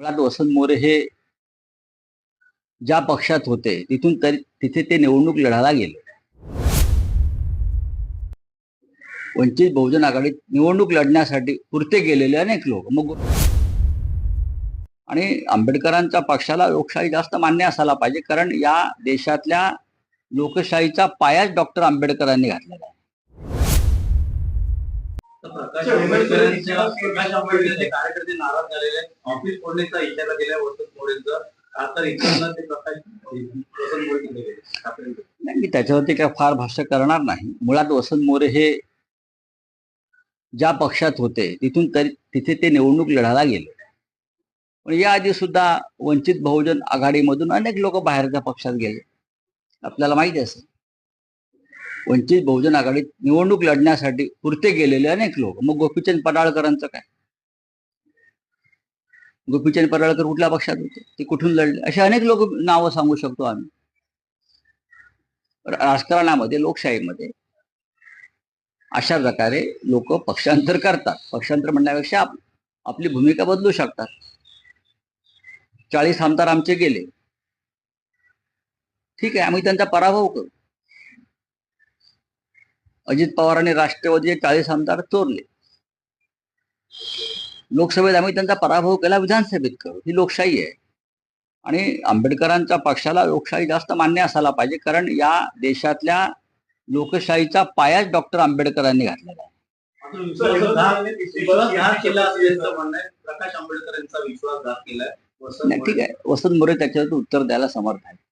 मुळात वसंत मोरे हे ज्या पक्षात होते तिथून तरी तिथे ते निवडणूक लढायला गेले. वंचित बहुजन आघाडीत निवडणूक लढण्यासाठी पुरते गेलेले अनेक लोक. मग आणि आंबेडकरांच्या पक्षाला लोकशाही जास्त मान्य असायला पाहिजे कारण या देशातल्या लोकशाहीचा पायाच डॉक्टर आंबेडकरांनी घातलेला आहे. प्रकाश आंबेडकरांच्या प्रकाश कार्यकर्ते नाराज झालेले ऑफिस फोडण्याचा इशारा दिलाय वसंत मोरेंचा. आता ते प्रकाश वसंत मोरे गेले. नाही. मी त्याच्यावरती काय फार भाष्य करणार नाही. मुळात वसंत मोरे हे ज्या पक्षात होते तिथून तरी तिथे ते निवडणूक लढायला गेले. पण याआधी सुद्धा वंचित बहुजन आघाडीमधून अनेक लोक बाहेरच्या पक्षात गेले. आपल्याला माहिती असेल. वंचित बहुजन आघाडीत निवडणूक लढण्यासाठी पुरते गेलेले अनेक लोक. मग गोपीचंद पडाळकरांचं काय? गोपीचंद पडाळकर कुठल्या पक्षात होते? ते कुठून लढले? असे अनेक लोक नावं सांगू शकतो आम्ही. राजकारणामध्ये लोकशाहीमध्ये अशा प्रकारे लोक पक्षांतर करतात. पक्षांतर म्हणण्यापेक्षा आप- आपली भूमिका बदलू शकतात. चाळीस आमदार आमचे गेले. ठीक आहे आम्ही त्यांचा पराभव करू. अजित पवारांनी राष्ट्रवादीचे चाळीस आमदार चोरले. लोकसभेत आम्ही त्यांचा पराभव केला विधानसभेत करू. ही लोकशाही आहे. आणि आंबेडकरांच्या पक्षाला लोकशाही जास्त मान्य असायला पाहिजे कारण या देशातल्या लोकशाहीचा पायाच डॉक्टर आंबेडकरांनी घातलेला आहे. ठीक आहे. वसंत मोरे त्याच्यावर उत्तर द्यायला समर्थ आहे